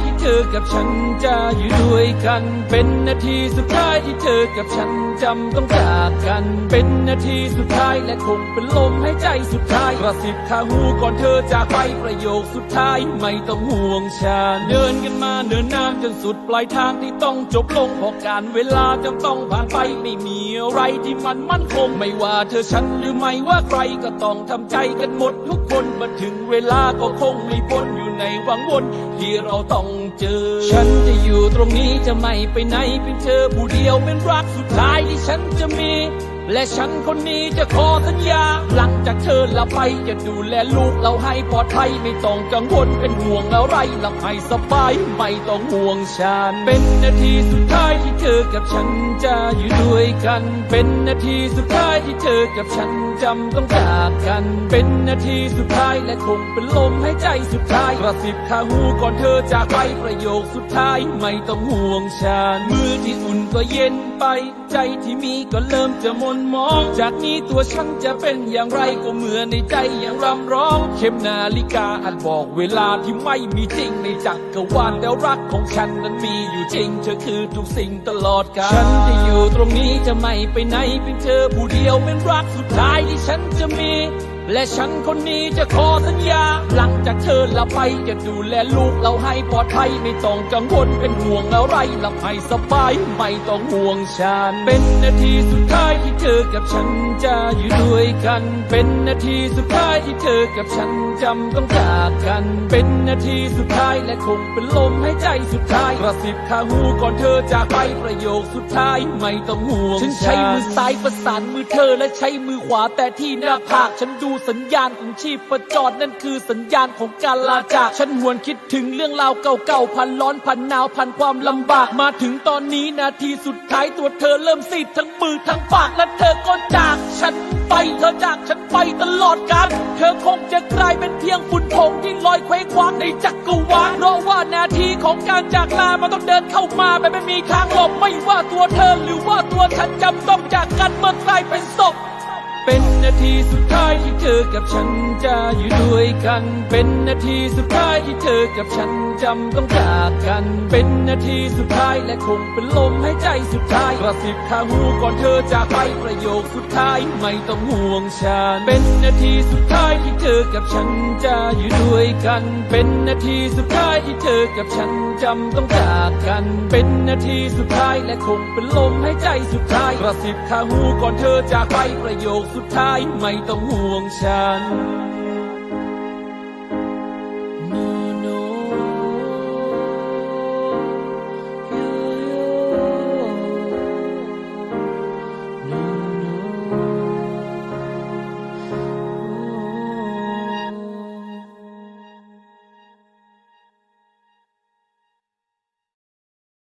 ายที่เธอกับฉันจะอยู่ด้วยกัน เป็นนาทีสุดท้ายที่เธอกับฉันจำต้องจากกัน เป็นนาทีสุดท้ายและคงเป็นลมหายใจสุดท้ายกระสิบข้าหูก่อนเธอจากไปประโยคสุดท้ายไม่ต้องห่วงฉันเดินกันมาเนินนานจนสุดปลายทางที่ต้องจบลงเพราะการเวลาจะต้องผ่านไปไม่มีอะไรที่มันมั่นคงไม่ว่าเธอฉันหรือไม่ว่าใครก็ต้องทำใจกันหมดทุกคนมาถึงเวลาก็คงไม่พ้นอยู่ในวังวนที่เราต้องเจอ ฉันจะอยู่ตรงนี้จะไม่ไปไหนเพียงเธอผู้เดียวเป็นรักสุดท้ายที่ฉันจะมี และฉันคนนี้จะขอสัญญา หลังจากเธอละไปจะดูแลลูกเราให้ปลอดภัยไม่ต้องกังวลเป็นห่วงอะไรหลับให้สบายไม่ต้องห่วงฉัน เป็นนาทีสุดท้ายที่เธอ กับฉันจะอยู่ด้วยกัน เป็นนาทีสุดท้ายที่เธอกับฉันจำต้องจากกัน เป็นนาทีสุดท้ายและคงเป็นลมหายใจสุดท้ายกระสิบข้าหูก่อนเธอจากไปประโยคสุดท้ายไม่ต้องห่วงฉันมือที่อุ่นก็เย็นไป ใจที่มีก็เริ่มจะมนมอง จากนี้ตัวฉันจะเป็นอย่างไรก็เหมือนในใจยังรำร้อง เข็มนาฬิกาอันบอกเวลาที่ไม่มีจริงในจักรวาลแต่รักของฉันนั้นมีอยู่จริงเธอคือทุกสิ่งตลอดกาฉันจะอยู่ตรงนี้จะไม่ไปไหนเพียงเธอผู้เดียวเป็นรักสุดท้ายที่ฉันจะมี และฉันคนนี้จะขอสัญญา หลังจากเธอละไปจะดูแลลูกเราให้ปลอดภัยไม่ต้องกังวลเป็นห่วงอะไรลับให้สบายไม่ต้องห่วงฉัน เป็นนาทีสุดท้ายที่เธอกับฉันจะอยู่ด้วยกัน เป็นนาทีสุดท้ายที่เธอกับฉันจำต้องจากกัน เป็นนาทีสุดท้ายและคงเป็นลมหายใจสุดท้ายกระสิบข้างหูก่อนเธอจากไปประโยคสุดท้ายไม่ต้องห่วงฉันใช้มือซ้ายประสานมือเธอและใช้มือขวาแต่ที่หน้าผากฉันดูสัญญาณของชีพประจรนั่นคือสัญญาณของการลาจาก ฉันหวนคิดถึงเรื่องราวเก่าๆพันร้อนพันหนาวพันความลำบากมาถึงตอนนี้นาทีสุดท้ายตัวเธอเริ่มซีดทั้งมือทั้งปากและเธอก็จากฉันไปเธอจากฉันไปตลอดกาลเธอคงจะกลายเป็นเพียงฝุ่นผงที่ลอยเคว้งคว้างในจักรวาลเพราะว่านาทีของการจากลามันต้องเดินเข้ามาแบบไม่มีทางหลบไม่ว่าตัวเธอหรือว่าตัวฉันจำต้องจากกันเมื่อกลายเป็นศพ เป็นนาทีสุดท้ายที่เธอกับฉันจะอยู่ด้วยกัน เป็นนาทีสุดท้ายที่เธอกับฉันจำต้องจากกัน เป็นนาทีสุดท้ายและคงเป็นลมหายใจสุดท้ายกระสิบข้างหูก่อนเธอจากไปประโยคสุดท้ายไม่ต้องห่วงฉัน เป็นนาทีสุดท้ายที่เธอกับฉันจะอยู่ด้วยกัน เป็นนาทีสุดท้ายที่เธอกับฉันจำต้องจากกัน เป็นนาทีสุดท้ายและคงเป็นลมหายใจสุดท้ายกระสิบข้างหูก่อนเธอจากไปประโยคสุดท้ายไม่ต้องห่วงฉัน